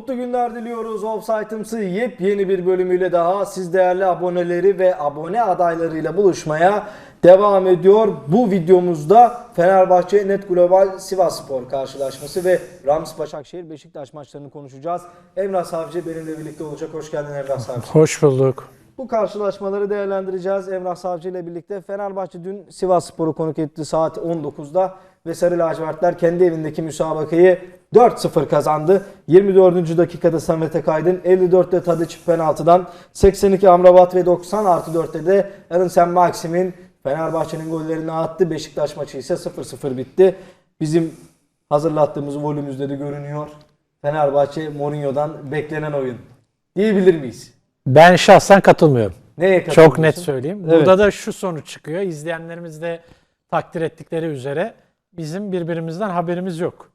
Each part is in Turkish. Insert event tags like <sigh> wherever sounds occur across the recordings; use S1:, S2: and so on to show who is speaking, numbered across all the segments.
S1: Mutlu günler diliyoruz. Offside'ımsı yepyeni bir bölümüyle daha siz değerli aboneleri ve abone adaylarıyla buluşmaya devam ediyor. Bu videomuzda Fenerbahçe Net Global Sivasspor karşılaşması ve Rams Başakşehir Beşiktaş maçlarını konuşacağız. Emrah Savcı benimle birlikte olacak. Hoş geldin Emrah Savcı.
S2: Hoş bulduk.
S1: Bu karşılaşmaları değerlendireceğiz. Emrah Savcı ile birlikte Fenerbahçe dün Sivas Spor'u konuk etti saat 19'da ve Sarı Lacivertler kendi evindeki müsabakayı 4-0 kazandı. 24. dakikada Samet Akaydın, 54'te Tadic penaltıdan, 82 Amrabat ve 90 artı 4'te de Aaron Maxim'in Fenerbahçe'nin gollerini attı. Beşiktaş maçı ise 0-0 bitti. Bizim hazırlattığımız volümüzde de görünüyor. Fenerbahçe Mourinho'dan beklenen oyun diyebilir miyiz?
S2: Ben şahsen katılmıyorum.
S1: Neye
S2: Çok net söyleyeyim.
S1: Evet.
S2: Burada da şu sonuç çıkıyor. İzleyenlerimiz de takdir ettikleri üzere bizim birbirimizden haberimiz yok.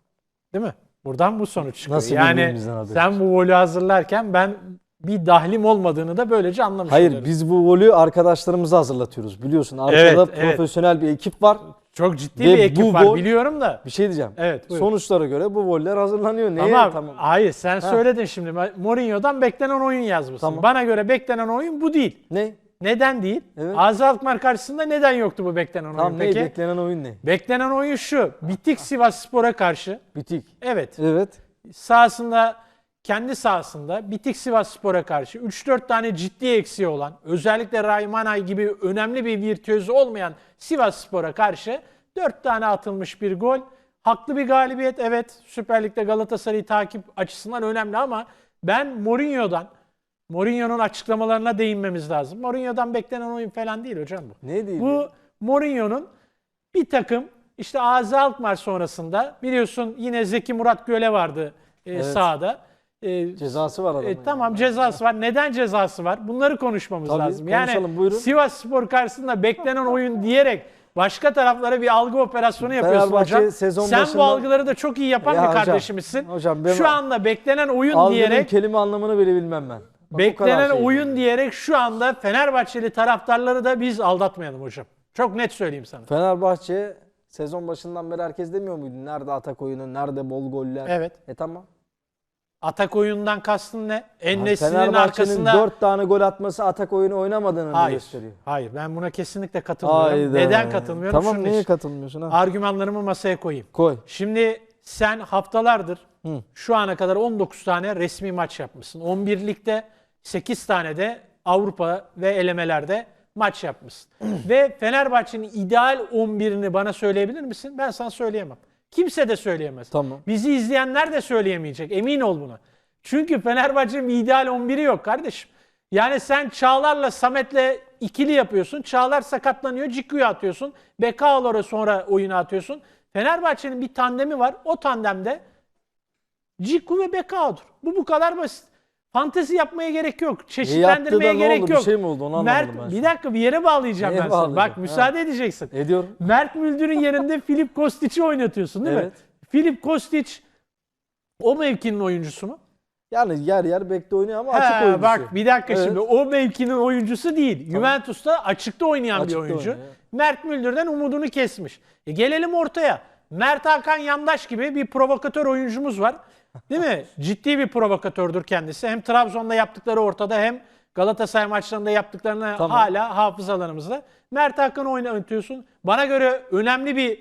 S2: Değil mi? Buradan bu sonuç çıkıyor.
S1: Nasıl
S2: yani sen bu volü hazırlarken ben bir dahlim olmadığını da böylece anlamış
S1: Hayır
S2: oluyorum.
S1: biz bu volü arkadaşlarımıza hazırlatıyoruz biliyorsun. Arkada
S2: Evet, evet.
S1: profesyonel bir ekip var.
S2: Çok ciddi
S1: Ve
S2: bir ekip var
S1: vol-
S2: biliyorum da.
S1: Bir şey diyeceğim.
S2: Evet, buyur.
S1: Sonuçlara göre bu voller hazırlanıyor. Neye?
S2: Tamam.
S1: Tamam.
S2: Hayır sen söyledin şimdi. Mourinho'dan beklenen oyun yazmışsın.
S1: Tamam.
S2: Bana göre beklenen oyun bu değil.
S1: Ne?
S2: Neden değil?
S1: Evet.
S2: Azi Alkmaar karşısında neden yoktu bu beklenen oyun
S1: ne?
S2: peki?
S1: Beklenen oyun ne?
S2: Beklenen oyun şu. Bitik Sivas Spor'a karşı.
S1: Bitik.
S2: Evet.
S1: Evet.
S2: Sahasında kendi sahasında Bitik Sivas Spor'a karşı 3-4 tane ciddi eksiği olan, özellikle Raymanay gibi önemli bir virtüözü olmayan Sivas Spor'a karşı 4 tane atılmış bir gol. Haklı bir galibiyet evet. Süper Lig'de Galatasaray'ı takip açısından önemli ama ben Mourinho'dan Mourinho'nun açıklamalarına değinmemiz lazım. Mourinho'dan beklenen oyun falan değil hocam bu.
S1: Ne değil?
S2: Bu Mourinho'nun bir takım işte Azi Alkmaar sonrasında biliyorsun yine Zeki Murat Göle vardı e,
S1: Evet.
S2: sahada. E,
S1: Cezası var adamın.
S2: e, tamam cezası var. Neden cezası var? Bunları konuşmamız
S1: Tabii,
S2: lazım. Yani
S1: buyurun.
S2: Sivas Spor karşısında beklenen oyun diyerek başka taraflara bir algı operasyonu yapıyorsun
S1: Fenerbahçe
S2: hocam.
S1: sezon
S2: Sen
S1: başında-
S2: bu algıları da çok iyi yapan
S1: Ya
S2: bir
S1: hocam,
S2: kardeşimizsin.
S1: hocam ben-
S2: Şu anda beklenen oyun
S1: Algının
S2: diyerek
S1: kelime anlamını bile bilmem ben. Bak,
S2: Beklenen
S1: şey
S2: oyun
S1: yani.
S2: diyerek şu anda Fenerbahçeli taraftarları da biz aldatmayalım hocam. Çok net söyleyeyim sana.
S1: Fenerbahçe sezon başından beri herkes demiyor muydu? Nerede atak oyunu, nerede bol goller?
S2: Evet.
S1: E tamam.
S2: Atak oyunundan kastın ne? Ennesinin arkasında...
S1: 4 tane gol atması atak oyunu oynamadığını
S2: Hayır.
S1: gösteriyor?
S2: Hayır. Ben buna kesinlikle katılmıyorum.
S1: Hayda.
S2: Neden katılmıyorum?
S1: Tamam
S2: Şunun
S1: niye
S2: için.
S1: katılmıyorsun ha?
S2: Argümanlarımı masaya koyayım.
S1: Koy.
S2: Şimdi sen haftalardır
S1: Hı.
S2: şu ana kadar 19 tane resmi maç yapmışsın. 11 ligde 8 tane de Avrupa ve elemelerde maç yapmışsın. <clears throat> ve Fenerbahçe'nin ideal 11'ini bana söyleyebilir misin? Ben sana söyleyemem. Kimse de söyleyemez.
S1: Tamam.
S2: Bizi izleyenler de söyleyemeyecek. Emin ol buna. Çünkü Fenerbahçe'nin ideal 11'i yok kardeşim. Yani sen Çağlar'la Samet'le ikili yapıyorsun. Çağlar sakatlanıyor. Ciku'yu atıyorsun. Bekao'lara sonra oyuna atıyorsun. Fenerbahçe'nin bir tandemi var. O tandemde Ciku ve Bekao'dur. Bu bu kadar basit. Fantezi yapmaya gerek yok.
S1: E
S2: Çeşitlendirmeye
S1: ne
S2: gerek
S1: oldu?
S2: yok.
S1: Bir şey mi oldu? Onu
S2: Mert,
S1: ben.
S2: bir dakika bir yere bağlayacağım
S1: Neye
S2: ben sana.
S1: bağlayacağım?
S2: Bak müsaade edeceksin.
S1: Ediyorum.
S2: Mert Müldür'ün yerinde <laughs> Filip Kostic'i oynatıyorsun değil
S1: Evet.
S2: mi? Filip Kostic o mevkinin oyuncusu mu?
S1: Yani yer yer bekte oynuyor ama
S2: He,
S1: açık oyuncusu.
S2: bak bir dakika
S1: Evet.
S2: şimdi o mevkinin oyuncusu değil. Juventus'ta açıkta oynayan
S1: Açıkta
S2: bir oyuncu.
S1: oynuyor.
S2: Mert Müldür'den umudunu kesmiş. E gelelim ortaya. Mert Hakan Yandaş gibi bir provokatör oyuncumuz var. Değil mi? Ciddi bir provokatördür kendisi. Hem Trabzon'da yaptıkları ortada hem Galatasaray maçlarında yaptıklarını
S1: Tamam.
S2: hala hafızalarımızda. Mert Hakan'ı oynatıyorsun. Bana göre önemli bir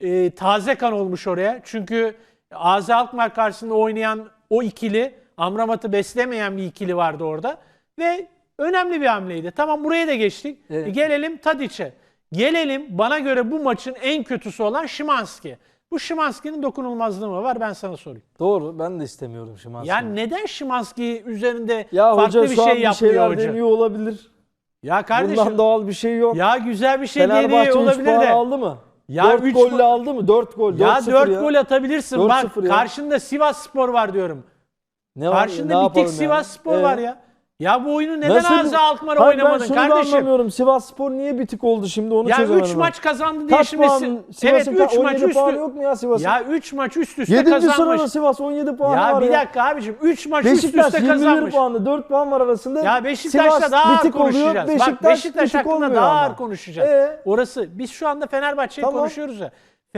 S2: e, taze kan olmuş oraya. Çünkü Azi Alkmaar karşısında oynayan o ikili, Amrabat'ı beslemeyen bir ikili vardı orada. Ve önemli bir hamleydi. Tamam buraya da geçtik.
S1: Evet.
S2: E, gelelim Tadiç'e. Gelelim bana göre bu maçın en kötüsü olan Şimanski. Bu Şimanski'nin dokunulmazlığı mı var ben sana sorayım.
S1: Doğru ben de istemiyorum Şimanski'yi.
S2: Yani neden Şimanski üzerinde
S1: ya
S2: farklı
S1: hoca
S2: bir
S1: şu an
S2: şey
S1: bir
S2: yapmıyor
S1: şeyler
S2: hoca?
S1: deniyor olabilir.
S2: Ya kardeşim
S1: Bundan doğal bir şey yok.
S2: ya güzel bir şey
S1: Fenerbahçe
S2: deniyor
S1: 3
S2: olabilir
S1: puan
S2: de.
S1: aldı mı?
S2: Ya
S1: 4
S2: üç
S1: golle aldı mı? 4 gol.
S2: Ya
S1: 4-0
S2: 4
S1: ya.
S2: gol atabilirsin.
S1: 4-0
S2: Bak
S1: ya.
S2: karşında Sivas Spor var diyorum.
S1: Ne var?
S2: Karşında bir
S1: yapalım
S2: tek Sivas Spor
S1: Ee,
S2: var ya. Ya bu oyunu neden
S1: nasıl bu-
S2: Alkmaar'a
S1: Hayır,
S2: oynamadın
S1: Ben şunu da
S2: kardeşim?
S1: anlamıyorum. Sivas Spor niye bitik oldu şimdi onu
S2: Ya
S1: çözemedim.
S2: 3
S1: ben.
S2: maç kazandı diye
S1: Kaç
S2: şimdi
S1: puan?
S2: evet
S1: Sivas'ın
S2: 3
S1: ka-
S2: maç
S1: 17 puanı
S2: üstü.
S1: yok mu ya Sivas'ın?
S2: Ya 3 maç üst üste
S1: 7.
S2: kazanmış.
S1: sırada Sivas 17 puanı
S2: Ya
S1: var
S2: bir
S1: ya.
S2: dakika abicim 3 maç üst
S1: Beşiktaş
S2: üste
S1: 21
S2: kazanmış.
S1: puanlı 4 puan var arasında.
S2: Ya Beşiktaş'la
S1: Sivas
S2: daha ağır
S1: bitik oluyor,
S2: konuşacağız. Bak
S1: Beşiktaş
S2: Beşiktaş hakkında daha ağır konuşacağız.
S1: Ee?
S2: Orası biz şu anda Fenerbahçe'yi
S1: Tamam.
S2: konuşuyoruz ya.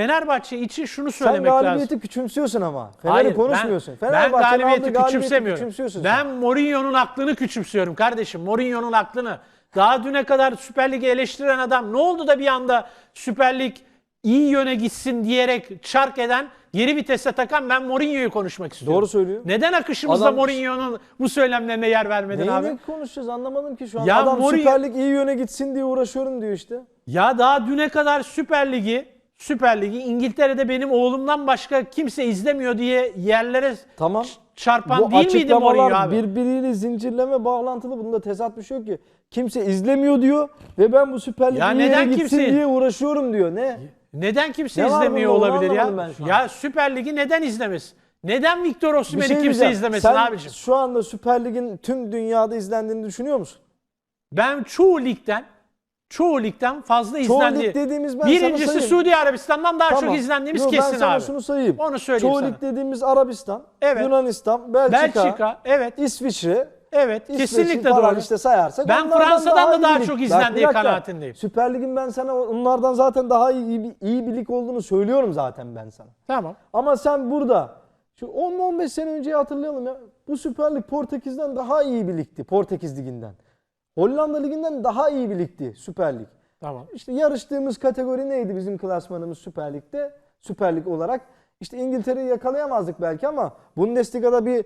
S2: Fenerbahçe için şunu
S1: Sen
S2: söylemek
S1: galibiyeti
S2: lazım.
S1: küçümsüyorsun ama. Fener'i
S2: Hayır,
S1: konuşmuyorsun.
S2: Ben, ben galibiyeti küçümsemiyorum. Ben
S1: sen.
S2: Mourinho'nun aklını küçümsüyorum kardeşim. Mourinho'nun aklını. Daha düne kadar Süper Lig'i eleştiren adam ne oldu da bir anda Süper Lig iyi yöne gitsin diyerek çark eden, geri vitese takan ben Mourinho'yu konuşmak istiyorum.
S1: Doğru söylüyor.
S2: Neden akışımızda
S1: Adam-
S2: Mourinho'nun bu söylemlerine yer vermedin
S1: Neyini
S2: abi?
S1: konuşacağız anlamadım ki şu an.
S2: Ya
S1: Adam
S2: Mourinho-
S1: Süper Lig iyi yöne gitsin diye uğraşıyorum diyor işte.
S2: Ya daha düne kadar Süper Lig'i Süper Lig'i İngiltere'de benim oğlumdan başka kimse izlemiyor diye yerlere
S1: Tamam.
S2: çarpan
S1: Bu
S2: değil miydi Mourinho abi?
S1: birbiriyle zincirleme bağlantılı. Bunda tezat bir şey yok ki. Kimse izlemiyor diyor ve ben bu Süper Lig
S2: Ya
S1: iyi
S2: neden
S1: gitsin
S2: kimse-
S1: diye uğraşıyorum diyor. Ne?
S2: Neden kimse
S1: Ne var
S2: izlemiyor
S1: bunda? Onu
S2: olabilir ya?
S1: anlamadım ben şu an.
S2: Ya Süper Lig'i neden izlemesin? Neden Victor
S1: Bir
S2: Osimhen'i
S1: şey
S2: kimse
S1: diyeceğim.
S2: izlemesin
S1: Sen
S2: abicim?
S1: şu anda Süper Lig'in tüm dünyada izlendiğini düşünüyor musun?
S2: Ben çoğu ligden çoğu ligden fazla
S1: Çoğu
S2: izlendi.
S1: lig dediğimiz ben sana
S2: Birincisi
S1: sayayım.
S2: Suudi Arabistan'dan daha
S1: Tamam.
S2: çok izlendiğimiz
S1: Yo,
S2: kesin
S1: ben sana
S2: abi.
S1: şunu sayayım.
S2: Onu söyleyeyim
S1: Çoğu
S2: sana.
S1: lig dediğimiz Arabistan,
S2: Evet.
S1: Yunanistan, Belçika,
S2: Belçika, evet.
S1: İsviçre,
S2: Evet,
S1: İsveç'i
S2: kesinlikle
S1: falan
S2: doğru.
S1: işte sayarsak
S2: Ben
S1: onlardan
S2: Fransa'dan da
S1: iyi
S2: daha
S1: lig.
S2: çok
S1: Bak,
S2: izlendiği
S1: bir dakika.
S2: kanaatindeyim.
S1: Süper Lig'in ben sana onlardan zaten daha iyi, bir- iyi bir lig olduğunu söylüyorum zaten ben sana.
S2: Tamam.
S1: Ama sen burada şu 10-15 sene önceyi hatırlayalım ya. Bu Süper Lig Portekiz'den daha iyi bir ligdi. Portekiz Ligi'nden. Hollanda Ligi'nden daha iyi bir ligdi Süper Lig.
S2: Tamam.
S1: İşte yarıştığımız kategori neydi bizim klasmanımız Süper Lig'de? Süper Lig olarak. İşte İngiltere'yi yakalayamazdık belki ama Bundesliga'da bir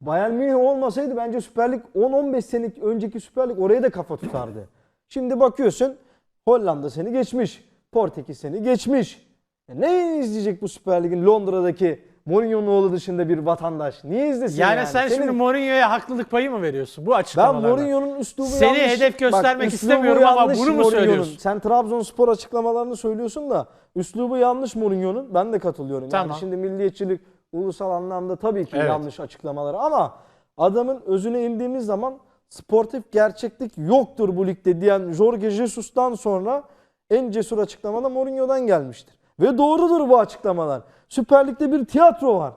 S1: Bayern Münih olmasaydı bence Süper Lig 10-15 sene önceki Süper Lig oraya da kafa tutardı. Şimdi bakıyorsun Hollanda seni geçmiş. Portekiz seni geçmiş. E ne izleyecek bu Süper Lig'in Londra'daki Mourinho'nun oğlu dışında bir vatandaş? Niye izlesin
S2: Yani,
S1: yani?
S2: sen
S1: Senin-
S2: şimdi Mourinho'ya haklılık payı mı veriyorsun bu
S1: ben
S2: açıklamalarda?
S1: Mourinho'nun üslubu
S2: Seni
S1: yanlış.
S2: hedef göstermek
S1: üslubu
S2: istemiyorum ama
S1: yanlış
S2: bunu mu
S1: Mourinho'nun.
S2: söylüyorsun?
S1: Sen Trabzonspor açıklamalarını söylüyorsun da üslubu yanlış Mourinho'nun. Ben de katılıyorum.
S2: Tamam.
S1: Yani şimdi milliyetçilik ulusal anlamda tabii ki
S2: Evet.
S1: yanlış açıklamaları ama adamın özüne indiğimiz zaman sportif gerçeklik yoktur bu ligde diyen Jorge Jesus'tan sonra en cesur açıklama da Mourinho'dan gelmiştir. Ve doğrudur bu açıklamalar. Süper Lig'de bir tiyatro var.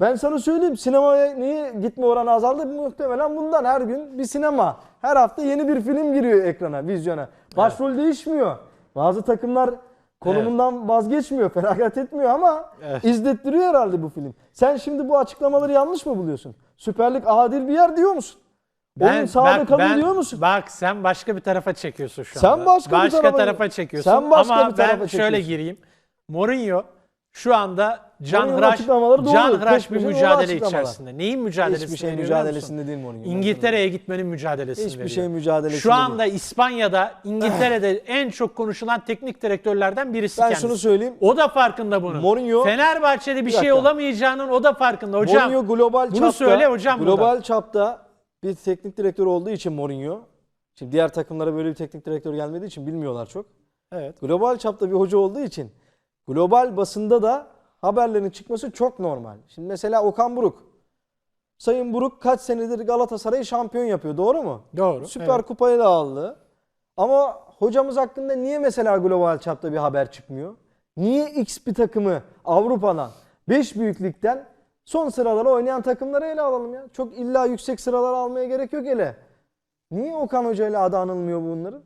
S1: Ben sana söyleyeyim sinemaya niye gitme oranı azaldı? Muhtemelen bundan her gün bir sinema. Her hafta yeni bir film giriyor ekrana, vizyona. Başrol değişmiyor. Bazı takımlar konumundan vazgeçmiyor, feragat etmiyor ama
S2: Evet.
S1: izlettiriyor herhalde bu film. Sen şimdi bu açıklamaları yanlış mı buluyorsun? Süper Lig adil bir yer diyor musun? Oyun sağda
S2: bak,
S1: kalıyor
S2: ben-
S1: diyor musun?
S2: Bak sen başka bir tarafa çekiyorsun şu
S1: Sen
S2: anda.
S1: başka bir tarafa-
S2: tarafa çekiyorsun.
S1: Sen başka
S2: Ama
S1: bir tarafa
S2: ben şöyle
S1: çekiyorsun.
S2: gireyim. Mourinho şu anda can
S1: Mourinho'nun
S2: hıraş,
S1: açıklamaları doğru.
S2: can hıraş bir
S1: doğru
S2: mücadele
S1: açıklamalar.
S2: içerisinde. Neyin mücadelesinde?
S1: Hiçbir şey
S2: veriyor biliyor musun?
S1: mücadelesinde değil Mourinho.
S2: İngiltere'ye gitmenin mücadelesini
S1: Hiçbir
S2: veriyor.
S1: şey mücadelesinde
S2: Şu
S1: değil.
S2: anda İspanya'da, İngiltere'de en çok konuşulan teknik direktörlerden birisi
S1: Ben
S2: kendisi.
S1: şunu söyleyeyim.
S2: O da farkında bunun.
S1: Mourinho-
S2: Fenerbahçe'de bir, şey
S1: dakika.
S2: olamayacağının o da farkında hocam.
S1: Mourinho global
S2: bunu
S1: çapta,
S2: söyle hocam burada.
S1: global çapta bir teknik direktör olduğu için Mourinho, şimdi diğer takımlara böyle bir teknik direktör gelmediği için bilmiyorlar çok.
S2: Evet.
S1: Global çapta bir hoca olduğu için global basında da haberlerin çıkması çok normal. Şimdi mesela Okan Buruk. Sayın Buruk kaç senedir Galatasaray'ı şampiyon yapıyor doğru mu?
S2: Doğru.
S1: Süper
S2: evet.
S1: Kupayı da aldı. Ama hocamız hakkında niye mesela global çapta bir haber çıkmıyor? Niye X bir takımı Avrupa'dan 5 büyük ligden son sıralara oynayan takımları ele alalım ya. Çok illa yüksek sıralar almaya gerek yok hele. Niye Okan Hoca ile adı anılmıyor bunların?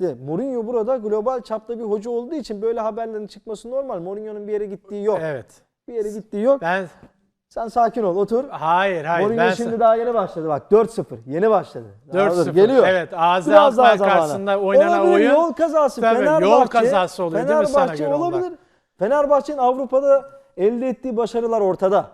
S1: İşte Mourinho burada global çapta bir hoca olduğu için böyle haberlerin çıkması normal. Mourinho'nun bir yere gittiği yok.
S2: Evet.
S1: Bir yere gittiği yok.
S2: Ben
S1: Sen sakin ol otur.
S2: hayır hayır
S1: Mourinho
S2: ben
S1: şimdi daha yeni başladı bak 4-0 yeni başladı. Daha
S2: 4-0.
S1: dur, Geliyor.
S2: Evet Azi
S1: Biraz daha
S2: karşısında oynanan
S1: olabilir,
S2: oyun.
S1: yol kazası.
S2: Tabii,
S1: Fenerbahçe,
S2: yol kazası oluyor değil mi sana
S1: Fenerbahçe
S2: göre
S1: olabilir. Fenerbahçe'nin Avrupa'da elde ettiği başarılar ortada.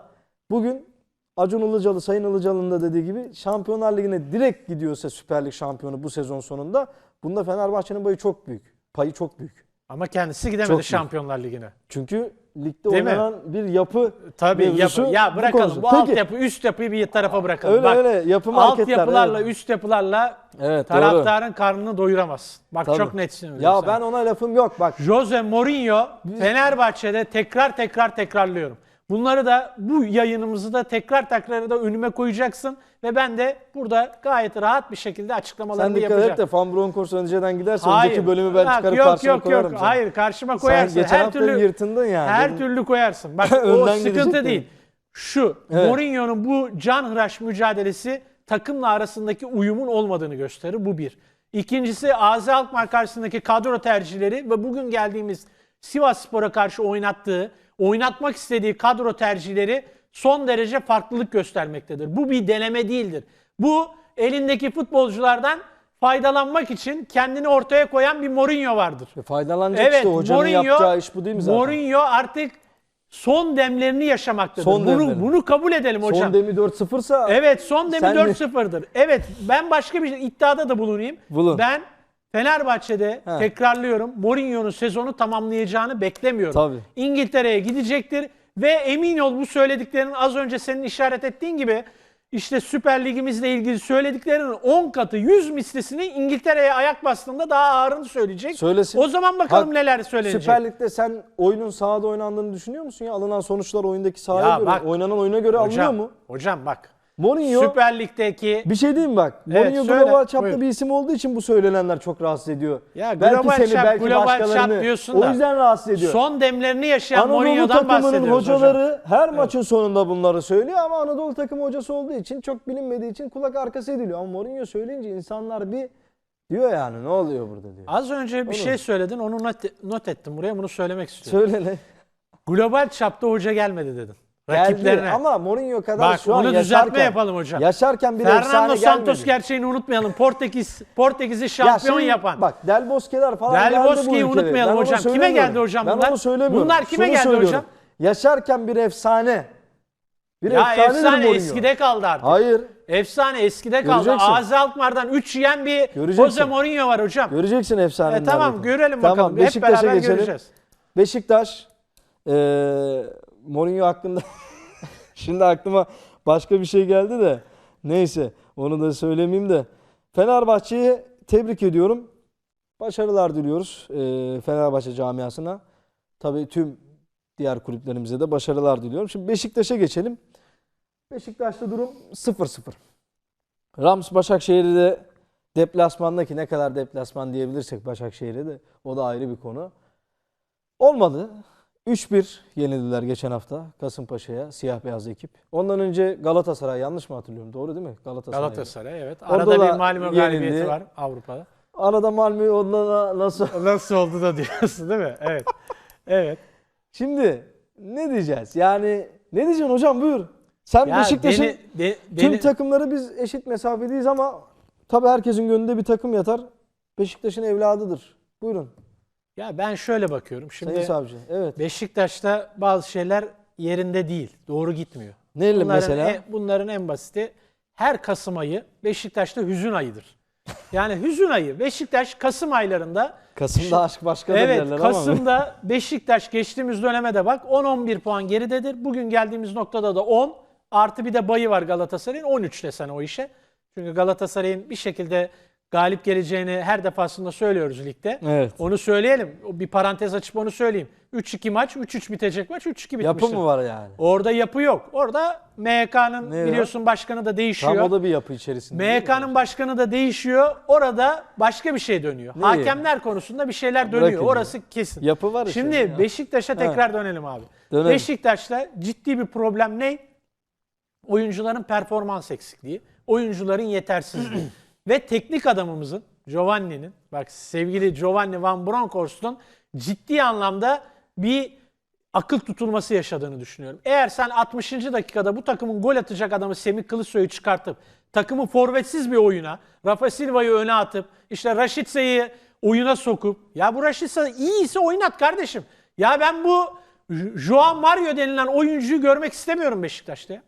S1: Bugün Acun Ilıcalı, Sayın Ilıcalı'nın da dediği gibi Şampiyonlar Ligi'ne direkt gidiyorsa Süper Lig şampiyonu bu sezon sonunda bunda Fenerbahçe'nin payı çok büyük. Payı çok büyük.
S2: Ama kendisi gidemedi
S1: Çok.
S2: Şampiyonlar Ligi'ne.
S1: Çünkü ligde
S2: Değil mi?
S1: oynanan bir yapı
S2: Tabii
S1: mevzusu
S2: yapı. Ya
S1: bu
S2: bırakalım.
S1: konusu.
S2: Bu,
S1: Peki.
S2: altyapı, üst yapıyı bir tarafa bırakalım.
S1: Öyle
S2: Bak,
S1: öyle yapı marketler.
S2: altyapılarla,
S1: evet.
S2: üst yapılarla
S1: Evet, doğru.
S2: taraftarın karnını doyuramaz. Bak
S1: Tabii.
S2: çok net söylüyorum
S1: Ya ben ona lafım yok bak.
S2: Jose Mourinho Fenerbahçe'de tekrar tekrar tekrarlıyorum. Bunları da bu yayınımızı da tekrar tekrar da önüme koyacaksın ve ben de burada gayet rahat bir şekilde
S1: Sen
S2: açıklamalarımı
S1: dikkat
S2: yapacağım.
S1: et de Fan Broncos önceden giderse
S2: Hayır.
S1: önceki bölümü ben
S2: Bak,
S1: çıkarıp
S2: yok,
S1: karşına
S2: yok,
S1: koyarım.
S2: yok.
S1: sana.
S2: Hayır karşıma
S1: Sen
S2: koyarsın.
S1: geçen
S2: her türlü
S1: yırtındın yani.
S2: her türlü koyarsın. Bak <laughs> o sıkıntı değil. Şu
S1: Evet.
S2: Mourinho'nun bu can hıraş mücadelesi takımla arasındaki uyumun olmadığını gösterir. Bu bir. İkincisi AZ Alkmaar karşısındaki kadro tercihleri ve bugün geldiğimiz Sivas Spor'a karşı oynattığı, oynatmak istediği kadro tercihleri son derece farklılık göstermektedir. Bu bir deneme değildir. Bu elindeki futbolculardan faydalanmak için kendini ortaya koyan bir Mourinho vardır.
S1: E, Faydalanacak işte hocanın yapacağı iş bu değil mi zaten?
S2: Mourinho artık son demlerini yaşamaktadır.
S1: Son
S2: bunu,
S1: demlerini.
S2: bunu kabul edelim hocam.
S1: Son demi 4-0'sa
S2: Evet son demi
S1: Sen de-
S2: 4-0'dır. Evet ben başka bir iddiada da bulunayım.
S1: Bulun.
S2: Ben Fenerbahçe'de
S1: He.
S2: tekrarlıyorum Mourinho'nun sezonu tamamlayacağını beklemiyorum.
S1: Tabii.
S2: İngiltere'ye gidecektir ve emin ol bu söylediklerinin az önce senin işaret ettiğin gibi işte Süper Ligimizle ilgili söylediklerinin 10 katı 100 mislisini İngiltere'ye ayak bastığında daha ağırını söyleyecek.
S1: Söylesin.
S2: O zaman bakalım
S1: Bak,
S2: neler söylenecek.
S1: Süper Lig'de sen oyunun sahada oynandığını düşünüyor musun ya? Alınan sonuçlar oyundaki sahaya
S2: Ya
S1: göre,
S2: bak,
S1: oynanan oyuna göre alınıyor mu?
S2: hocam bak.
S1: Mourinho
S2: Süper Lig'deki
S1: bir şey diyeyim mi bak.
S2: Evet,
S1: Mourinho
S2: söyle,
S1: global çapta
S2: buyur.
S1: bir isim olduğu için bu söylenenler çok rahatsız ediyor.
S2: Ya
S1: belki
S2: global
S1: seni
S2: çap,
S1: belki
S2: global çap
S1: başkalarını
S2: diyorsun da
S1: o yüzden rahatsız ediyor.
S2: son demlerini yaşayan
S1: Anadolu
S2: Mourinho'dan
S1: takımının
S2: bahsediyoruz
S1: hocaları
S2: hocam.
S1: her maçın sonunda bunları söylüyor ama Anadolu takımı hocası olduğu için çok bilinmediği için kulak arkası ediliyor. Ama Mourinho söyleyince insanlar bir diyor yani ne oluyor burada diyor.
S2: Az önce bir
S1: Oğlum.
S2: şey söyledin onu not, not ettim buraya bunu söylemek istiyorum.
S1: Söyle ne?
S2: Global çapta hoca gelmedi dedin.
S1: Geldi
S2: Rakiplerine.
S1: ama Mourinho kadar
S2: Bak
S1: şu an
S2: onu düzeltme
S1: yaşarken,
S2: yapalım hocam.
S1: Yaşarken bir efsane
S2: Fernando Santos
S1: gelmedi.
S2: gerçeğini unutmayalım. Portekiz Portekiz'i
S1: Ya
S2: şampiyon
S1: şey,
S2: yapan.
S1: Bak Del Bosque'ler falan
S2: Del Bosque'yi unutmayalım
S1: Ben
S2: hocam. Kime geldi hocam
S1: Ben
S2: bunlar?
S1: onu söylemiyorum.
S2: Bunlar kime
S1: Şunu
S2: geldi
S1: söylüyorum.
S2: hocam?
S1: Yaşarken bir efsane. Bir
S2: ya efsane
S1: Mourinho.
S2: eskide kaldı artık.
S1: Hayır.
S2: Efsane eskide kaldı.
S1: Göreceksin.
S2: Azi Alkmaar'dan 3 yiyen bir
S1: Göreceksin.
S2: Jose Mourinho var hocam.
S1: Göreceksin efsanenin
S2: E, tamam görelim
S1: Tamam,
S2: bakalım. Hep beraber
S1: geçelim.
S2: göreceğiz.
S1: Beşiktaş eee Mourinho hakkında <laughs> şimdi aklıma başka bir şey geldi de neyse onu da söylemeyeyim de Fenerbahçe'yi tebrik ediyorum. Başarılar diliyoruz eee, Fenerbahçe camiasına. Tabii tüm diğer kulüplerimize de başarılar diliyorum. Şimdi Beşiktaş'a geçelim. Beşiktaş'ta durum 0-0. Rams Başakşehir'i de deplasmandaki ne kadar deplasman diyebilirsek Başakşehir'e de o da ayrı bir konu. Olmadı. 3-1 yenildiler geçen hafta Kasımpaşa'ya siyah beyaz ekip. Ondan önce Galatasaray yanlış mı hatırlıyorum? Doğru değil mi? Galatasaray.
S2: Galatasaray evet.
S1: Orada
S2: Arada
S1: da
S2: bir Malmö galibiyeti var Avrupa'da.
S1: Arada Malmö onunla nasıl?
S2: Nasıl oldu da diyorsun değil mi? Evet. Evet.
S1: Şimdi ne diyeceğiz? Yani ne diyeceksin hocam buyur. Sen
S2: Ya
S1: Beşiktaş'ın
S2: de-
S1: tüm takımları biz eşit mesafedeyiz ama tabii herkesin gönlünde bir takım yatar. Beşiktaş'ın evladıdır. Buyurun
S2: ya ben şöyle bakıyorum. Şimdi
S1: Sayın Savcı. Evet.
S2: Beşiktaş'ta bazı şeyler yerinde değil. Doğru gitmiyor.
S1: Neyle
S2: Bunların
S1: mesela?
S2: en- bunların en basiti her Kasım ayı Beşiktaş'ta hüzün ayıdır. Yani hüzün ayı. Beşiktaş Kasım aylarında
S1: Kasım'da aşk başkadır
S2: Evet
S1: derler ama.
S2: Kasım'da Beşiktaş geçtiğimiz döneme de bak 10-11 puan geridedir. Bugün geldiğimiz noktada da 10 artı bir de bayı var Galatasaray'ın 13 desen o işe. Çünkü Galatasaray'ın bir şekilde galip geleceğini her defasında söylüyoruz ligde.
S1: Evet.
S2: Onu söyleyelim. Bir parantez açıp onu söyleyeyim. 3-2 maç, 3-3 bitecek maç, 3-2 bitmiştir.
S1: Yapı mı var yani?
S2: Orada yapı yok. Orada MHK'nın biliyorsun başkanı da değişiyor.
S1: Tam o da bir yapı içerisinde.
S2: MHK'nın başkanı da değişiyor. Orada başka bir şey dönüyor.
S1: Ne?
S2: Hakemler konusunda bir şeyler dönüyor.
S1: Bırakın
S2: Orası kesin.
S1: Yapı var işte
S2: Şimdi
S1: ya.
S2: Beşiktaş'a tekrar dönelim abi.
S1: Dönelim.
S2: Beşiktaş'ta ciddi bir problem ne? Oyuncuların performans eksikliği, oyuncuların yetersizliği ve teknik adamımızın Giovanni'nin bak sevgili Giovanni Van Bronckhorst'un ciddi anlamda bir akıl tutulması yaşadığını düşünüyorum. Eğer sen 60. dakikada bu takımın gol atacak adamı Semih Kılıçsoy'u çıkartıp takımı forvetsiz bir oyuna Rafa Silva'yı öne atıp işte Raşitsa'yı oyuna sokup ya bu Raşitsa iyiyse oynat kardeşim. Ya ben bu Joao Mario denilen oyuncuyu görmek istemiyorum Beşiktaş'ta.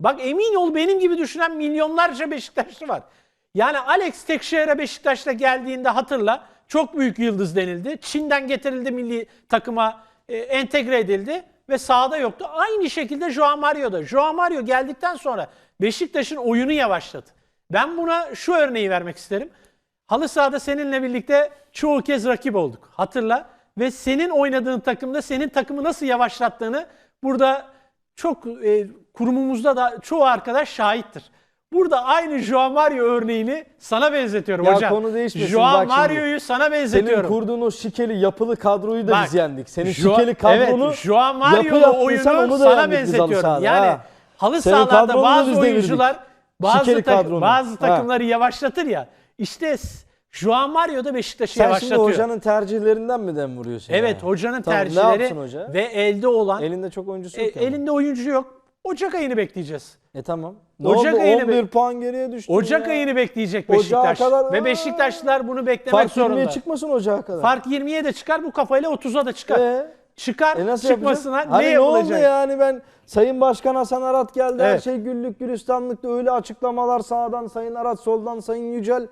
S2: Bak emin ol benim gibi düşünen milyonlarca Beşiktaşlı var. Yani Alex Tekşehir'e Beşiktaş'ta geldiğinde hatırla çok büyük yıldız denildi. Çin'den getirildi milli takıma e, entegre edildi ve sahada yoktu. Aynı şekilde Joao Mario'da. Joao Mario geldikten sonra Beşiktaş'ın oyunu yavaşladı. Ben buna şu örneği vermek isterim. Halı sahada seninle birlikte çoğu kez rakip olduk. Hatırla. Ve senin oynadığın takımda senin takımı nasıl yavaşlattığını burada çok e, kurumumuzda da çoğu arkadaş şahittir. Burada aynı Joao Mario örneğini sana benzetiyorum
S1: Ya
S2: hocam.
S1: konu değişmesin,
S2: Joao
S1: bak şimdi.
S2: Mario'yu sana
S1: Senin
S2: benzetiyorum.
S1: kurduğun o şikeli yapılı kadroyu da
S2: Bak,
S1: biz yendik. Senin
S2: Joao-
S1: şikeli kadronu
S2: evet, Joao
S1: yapı
S2: Mario'lu
S1: yaptıysan
S2: oyunu
S1: onu da
S2: sana
S1: yendik biz halı
S2: benzetiyorum.
S1: sahada,
S2: Yani
S1: ha.
S2: halı
S1: Senin
S2: sahalarda
S1: kadronu
S2: bazı
S1: biz devirdik.
S2: oyuncular bazı,
S1: Şikeli
S2: tak-
S1: kadronu.
S2: bazı
S1: Ha.
S2: takımları yavaşlatır ya. İşte s- Mario da Beşiktaş'ı
S1: Sen şimdi
S2: yavaşlatıyor.
S1: hocanın tercihlerinden mi dem vuruyorsun?
S2: evet
S1: yani?
S2: hocanın
S1: Tamam, ne
S2: tercihleri
S1: yapsın hoca?
S2: ve elde olan
S1: Elinde çok oyuncusu
S2: e,
S1: yok. yani.
S2: elinde oyuncu yok. Ocak ayını bekleyeceğiz.
S1: E tamam. Ne
S2: Ocak
S1: oldu?
S2: ayını
S1: 11
S2: be-
S1: puan geriye düştü.
S2: Ocak
S1: ya.
S2: ayını bekleyecek
S1: Ocağa
S2: Beşiktaş.
S1: kadar-
S2: Ve Beşiktaşlılar bunu beklemek
S1: Fark 20'ye
S2: zorunda.
S1: çıkmasın ocağa kadar.
S2: Fark 20'ye de çıkar bu kafayla 30'a da çıkar.
S1: E,
S2: çıkar
S1: e nasıl
S2: çıkmasına
S1: yapacağız? Hani
S2: ne
S1: ne oldu
S2: yapılacak?
S1: yani ben Sayın Başkan Hasan Arat geldi her
S2: Evet.
S1: şey güllük gülistanlıkta öyle açıklamalar sağdan Sayın Arat soldan Sayın Yücel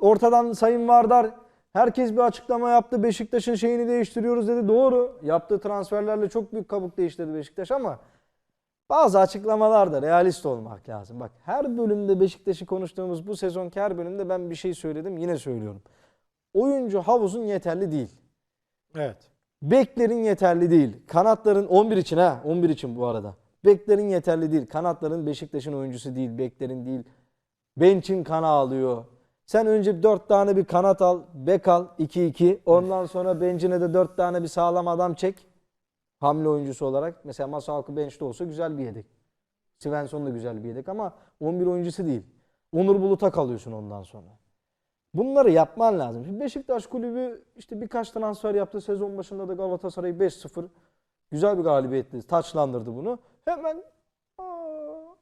S1: ortadan Sayın Vardar herkes bir açıklama yaptı Beşiktaş'ın şeyini değiştiriyoruz dedi doğru yaptığı transferlerle çok büyük kabuk değiştirdi Beşiktaş ama bazı açıklamalarda realist olmak lazım. Bak her bölümde Beşiktaş'ı konuştuğumuz bu sezonki her bölümde ben bir şey söyledim yine söylüyorum. Oyuncu havuzun yeterli değil.
S2: Evet.
S1: Beklerin yeterli değil. Kanatların 11 için ha 11 için bu arada. Beklerin yeterli değil. Kanatların Beşiktaş'ın oyuncusu değil. Beklerin değil. Benç'in kana alıyor. Sen önce 4 tane bir kanat al. Bek al 2-2. Ondan sonra bencine de 4 tane bir sağlam adam çek. Hamle oyuncusu olarak. Mesela Masalkı bench'te olsa güzel bir yedek. Svensson da güzel bir yedek ama 11 oyuncusu değil. Onur Bulut'a kalıyorsun ondan sonra. Bunları yapman lazım. Şimdi Beşiktaş kulübü işte birkaç transfer yaptı. Sezon başında da Galatasaray'ı 5-0 güzel bir galibiyetle taçlandırdı bunu. Hemen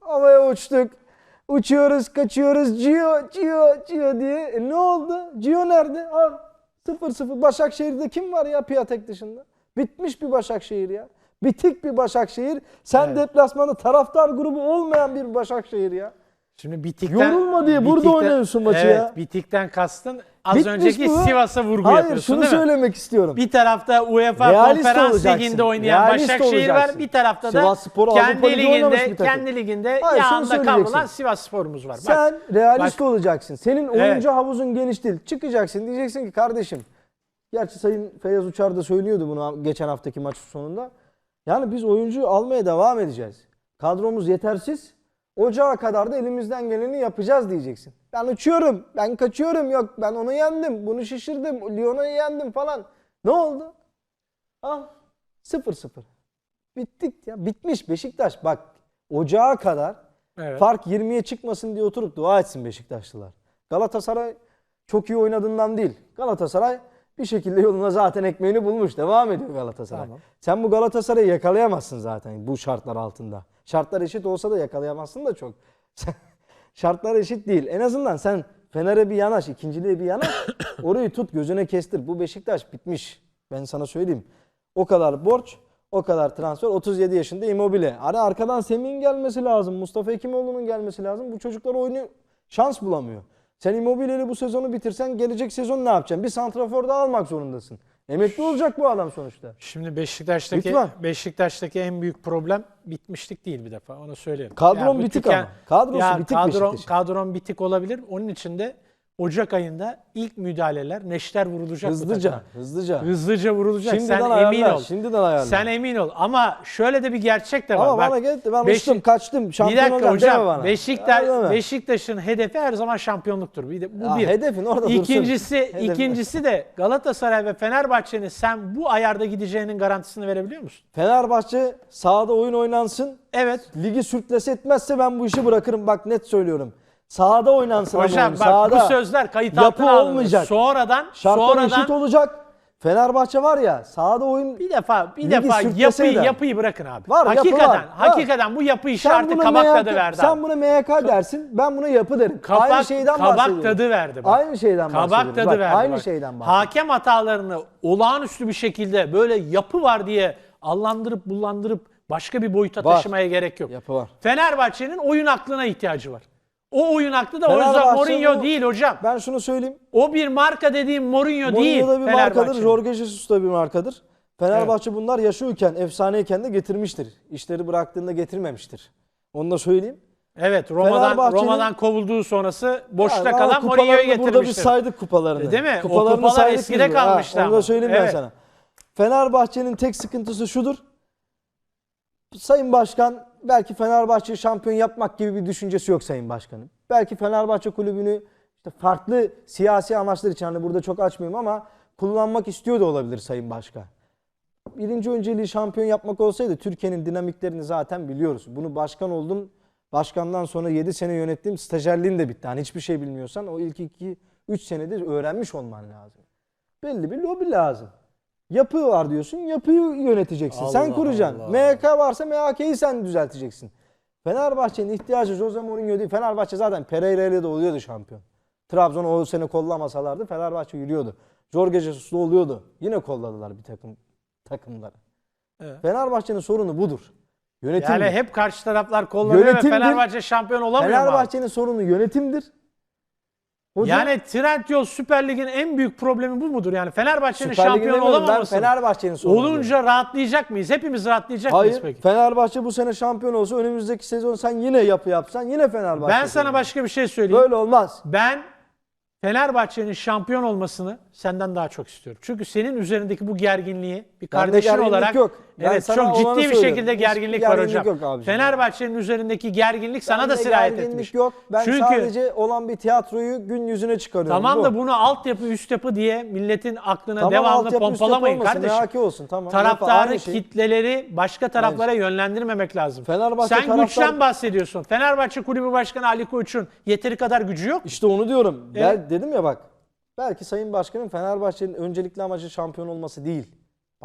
S1: havaya uçtuk. Uçuyoruz, kaçıyoruz. Gio, Gio, Gio diye. E ne oldu? Gio nerede? Al. 0-0. Başakşehir'de kim var ya Piatek dışında? Bitmiş bir Başakşehir ya. Bitik bir Başakşehir. Sen
S2: Evet.
S1: deplasmanda taraftar grubu olmayan bir Başakşehir ya.
S2: Şimdi bitikten
S1: Yorulma diye burada oynuyorsun maçı
S2: evet,
S1: ya.
S2: bitikten kastın az
S1: Bitmiş
S2: önceki
S1: bu.
S2: Sivas'a vurgu
S1: Hayır
S2: yapıyorsun
S1: şunu
S2: değil mi?
S1: söylemek istiyorum.
S2: Bir tarafta UEFA
S1: Realist
S2: Konferans
S1: olacaksın.
S2: Ligi'nde oynayan
S1: Realist
S2: Başakşehir var.
S1: olacaksın.
S2: Bir tarafta da
S1: Avrupa
S2: kendi liginde kendi liginde
S1: Hayır, şunu
S2: yağında kavrulan Sivas Spor'umuz var. Bak,
S1: Sen realist
S2: bak-
S1: olacaksın. Senin oyuncu
S2: Evet.
S1: havuzun geniş değil. Çıkacaksın diyeceksin ki kardeşim. Gerçi Sayın Feyyaz Uçar da söylüyordu bunu geçen haftaki maç sonunda. Yani biz oyuncu almaya devam edeceğiz. Kadromuz yetersiz. Ocağa kadar da elimizden geleni yapacağız diyeceksin. Ben uçuyorum, ben kaçıyorum, yok ben onu yendim, bunu şişirdim, Lyon'u yendim falan. Ne oldu? Al 0-0. Bittik ya. Bitmiş Beşiktaş. Bak ocağa kadar
S2: Evet.
S1: Fark 20'ye çıkmasın diye oturup dua etsin Beşiktaşlılar. Galatasaray çok iyi oynadığından değil. Galatasaray bir şekilde yoluna zaten ekmeğini bulmuş. Devam ediyor Galatasaray.
S2: Tamam.
S1: Sen bu Galatasaray'ı yakalayamazsın zaten bu şartlar altında. Şartlar eşit olsa da yakalayamazsın da çok. <laughs> şartlar eşit değil. En azından sen Fener'e bir yanaş, ikinciliğe bir yanaş. <coughs> Orayı tut, gözüne kestir. Bu Beşiktaş bitmiş. Ben sana söyleyeyim. O kadar borç, o kadar transfer. 37 yaşında Immobile. Hani arkadan Semih'in gelmesi lazım. Mustafa Ekimoğlu'nun gelmesi lazım. Bu çocuklar oyunu şans bulamıyor. Sen Immobile'li bu sezonu bitirsen gelecek sezon ne yapacaksın? Bir santrafor da almak zorundasın. Emekli olacak bu adam sonuçta.
S2: Şimdi Beşiktaş'taki
S1: Lütfen.
S2: Beşiktaş'taki en büyük problem bitmişlik değil bir defa. Onu söyleyelim.
S1: Kadron
S2: bu
S1: bitik
S2: tüken-
S1: ama. Kadrosu
S2: Ya
S1: bitik
S2: kadron,
S1: Beşiktaş'ın.
S2: kadron bitik olabilir. Onun için de Ocak ayında ilk müdahaleler, neşter vurulacak bu
S1: Hızlıca,
S2: takıma.
S1: hızlıca.
S2: Hızlıca vurulacak.
S1: Şimdiden
S2: Sen
S1: ayarla,
S2: emin ol.
S1: şimdiden ayarla.
S2: Sen emin ol. Ama şöyle de bir gerçek de var.
S1: Ama
S2: Bak,
S1: bana geldi ben
S2: Beşik-
S1: uçtum kaçtım.
S2: bir
S1: Şampiyon
S2: dakika
S1: olacağım deme
S2: hocam.
S1: bana.
S2: Beşiktaş? Beşiktaş'ın hedefi her zaman şampiyonluktur. Bir de bu
S1: Ya
S2: bir.
S1: hedefin orada dursun.
S2: İkincisi,
S1: Hedefin-
S2: ikincisi de Galatasaray ve Fenerbahçe'nin sen bu ayarda gideceğinin garantisini verebiliyor musun?
S1: Fenerbahçe sahada oyun oynansın.
S2: Evet.
S1: Ligi sürklese etmezse ben bu işi bırakırım. Bak net söylüyorum. Sahada oynansın
S2: Hocam bak
S1: sahada.
S2: bu sözler kayıt
S1: Yapı
S2: altına alındı.
S1: olmayacak.
S2: Sonradan,
S1: Şartlar
S2: sonradan
S1: eşit olacak. Fenerbahçe var ya sahada oyun
S2: bir defa bir
S1: Ligi
S2: defa yapıyı
S1: eder.
S2: yapıyı bırakın abi.
S1: Var, yapı
S2: hakikaten,
S1: var.
S2: hakikaten bu yapı işi
S1: sen buna
S2: kabak
S1: MHK
S2: tadı verdi.
S1: Sen
S2: abi.
S1: buna MHK dersin. Ben buna yapı derim.
S2: kabak,
S1: Aynı şeyden
S2: kabak
S1: bahsediyorum.
S2: tadı verdi. Bak.
S1: Aynı şeyden
S2: Kabak
S1: bahsediyoruz.
S2: tadı
S1: Bak,
S2: verdi.
S1: Aynı
S2: bak.
S1: şeyden bahsediyoruz.
S2: Hakem hatalarını olağanüstü bir şekilde böyle yapı var diye allandırıp bullandırıp başka bir boyuta
S1: Var.
S2: taşımaya gerek yok.
S1: Yapı var.
S2: Fenerbahçe'nin oyun aklına ihtiyacı var. O oyun aklı da o yüzden
S1: Fenerbahçe
S2: Mourinho
S1: bu-
S2: değil hocam.
S1: Ben şunu söyleyeyim.
S2: O bir marka dediğim Mourinho, değil
S1: Mourinho da bir markadır. Jorge Jesus da bir markadır. Fenerbahçe bunlar yaşıyorken, efsaneyken de getirmiştir. İşleri bıraktığında getirmemiştir. Onu da söyleyeyim.
S2: Evet Roma'dan
S1: Fenerbahçe'nin-
S2: Roma'dan kovulduğu sonrası boşta
S1: Yani
S2: kalan
S1: ama
S2: Mourinho'yu
S1: kupalarını Burada bir
S2: getirmiştir.
S1: saydık kupalarını.
S2: Değil mi? O
S1: Kupalarını
S2: kupalar
S1: saydık
S2: eskide
S1: biz. Ha,
S2: kalmıştı
S1: Onu
S2: ama.
S1: da söyleyeyim ben
S2: Evet.
S1: sana. Fenerbahçe'nin tek sıkıntısı şudur. Sayın Başkan belki Fenerbahçe'yi şampiyon yapmak gibi bir düşüncesi yok Sayın Başkan'ın. Belki Fenerbahçe kulübünü işte farklı siyasi amaçlar için hani burada çok açmıyorum ama kullanmak istiyor da olabilir Sayın Başkan. Birinci önceliği şampiyon yapmak olsaydı Türkiye'nin dinamiklerini zaten biliyoruz. Bunu başkan oldum. Başkandan sonra 7 sene yönettiğim stajyerliğim de bitti. Hani hiçbir şey bilmiyorsan o ilk 2 3 senedir öğrenmiş olman lazım. Belli bir lobi lazım. Yapı var diyorsun. Yapıyı yöneteceksin. sen
S2: Allah
S1: kuracaksın.
S2: Allah.
S1: MHK varsa MHK'yi sen düzelteceksin. Fenerbahçe'nin ihtiyacı Jose Mourinho değil. Fenerbahçe zaten Pereira ile de oluyordu şampiyon. Trabzon o sene kollamasalardı Fenerbahçe yürüyordu. Jorge Jesus'la oluyordu. Yine kolladılar bir takım takımları.
S2: Evet.
S1: Fenerbahçe'nin sorunu budur. Yönetim.
S2: Yani hep karşı taraflar kullanıyor ve. Fenerbahçe şampiyon olamıyor?
S1: Fenerbahçe'nin sorunu yönetimdir. Hoca-
S2: Yani Trendyol Süper Lig'in en büyük problemi bu mudur? Yani Fenerbahçe'nin
S1: Süper Lig'in
S2: şampiyon
S1: demiyorum, ben
S2: olamaması.
S1: Fenerbahçe'nin sorunu.
S2: Olunca rahatlayacak mıyız? Hepimiz rahatlayacak mıyız
S1: Hayır.
S2: peki?
S1: Fenerbahçe bu sene şampiyon olsa önümüzdeki sezon sen yine yapı yapsan yine Fenerbahçe.
S2: Ben sana
S1: olur.
S2: başka bir şey söyleyeyim.
S1: Böyle olmaz.
S2: Ben Fenerbahçe'nin şampiyon olmasını senden daha çok istiyorum. Çünkü senin üzerindeki bu gerginliği bir kardeşin
S1: gerginlik
S2: olarak
S1: yok. Ben
S2: evet çok ciddi bir
S1: söylüyorum.
S2: şekilde gerginlik var
S1: gerginlik
S2: hocam.
S1: yok.
S2: Fenerbahçe'nin üzerindeki gerginlik sana da sirayet
S1: gerginlik
S2: etmiş.
S1: yok. Ben
S2: Çünkü
S1: sadece olan bir tiyatroyu gün yüzüne çıkarıyorum.
S2: tamam
S1: Bu.
S2: da bunu altyapı üst yapı diye milletin aklına
S1: Tamam,
S2: devamlı pompalamayın
S1: olmasın,
S2: kardeşim.
S1: Olsun tamam.
S2: Taraftarı
S1: şey.
S2: kitleleri başka taraflara yönlendirmemek lazım.
S1: Fenerbahçe
S2: Sen
S1: taraftar-
S2: güçten bahsediyorsun. Fenerbahçe Kulübü Başkanı Ali Koç'un yeteri kadar gücü yok.
S1: İşte onu diyorum. Ben
S2: Evet.
S1: dedim ya bak. Belki Sayın Başkanım Fenerbahçe'nin öncelikli amacı şampiyon olması değil.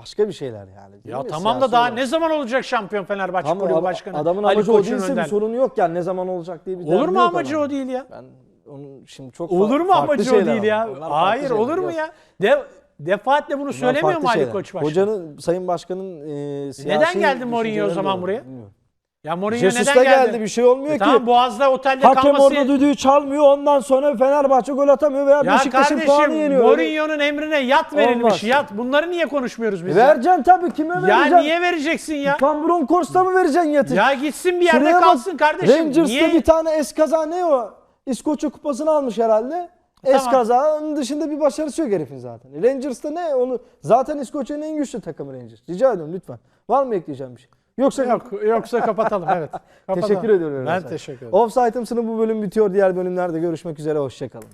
S1: Başka bir şeyler yani. Değil
S2: Ya
S1: mi?
S2: tamam da daha
S1: olarak.
S2: ne zaman olacak şampiyon Fenerbahçe
S1: Tamam,
S2: Kulübü Başkanı?
S1: Adamın
S2: Ali
S1: amacı o
S2: Koç'un
S1: değilse bir
S2: önden.
S1: sorunu yok yani ne zaman olacak diye bir
S2: Olur mu amacı
S1: adamın.
S2: o değil ya?
S1: Ben onu şimdi çok
S2: Olur mu amacı o değil ya? Hayır olur mu ya? De, defaatle bunu
S1: Bunlar
S2: söylemiyor mu Ali
S1: şeyler.
S2: Koç Başkan?
S1: Hocanın Sayın Başkan'ın e, siyasi
S2: Neden geldi Mourinho o zaman buraya?
S1: Bilmiyorum.
S2: Ya Mourinho
S1: Jesus
S2: neden
S1: da
S2: geldi?
S1: geldi bir şey olmuyor
S2: E
S1: ki.
S2: Tamam Boğaz'da otelde
S1: Hakem
S2: kalması...
S1: orada düdüğü çalmıyor ondan sonra Fenerbahçe gol atamıyor veya
S2: Ya
S1: Beşiktaş'ın puanı yeniyor.
S2: Mourinho'nun emrine yat verilmiş.
S1: Olmaz.
S2: Yat. Bunları niye konuşmuyoruz biz? ya?
S1: Vereceksin tabii kime
S2: Ya
S1: vereceksin?
S2: niye vereceksin ya?
S1: Van Bronckhorst'a mı vereceksin yatı?
S2: Ya gitsin bir yerde
S1: Şuraya bak,
S2: kalsın kardeşim.
S1: Rangers'ta
S2: niye?
S1: bir tane eskaza ne o? İskoçya kupasını almış herhalde.
S2: Tamam.
S1: Eskaza onun dışında bir başarısı yok herifin zaten. Rangers'ta ne onu zaten İskoçya'nın en güçlü takımı Rangers. Rica ediyorum lütfen. Var mı ekleyeceğim bir şey? Yoksa
S2: Yok, yoksa kapatalım evet. <laughs> Kapatalım.
S1: teşekkür ediyorum.
S2: Ben teşekkür ederim.
S1: Offside'ımsının bu bölüm bitiyor. Diğer bölümlerde görüşmek üzere. Hoşçakalın.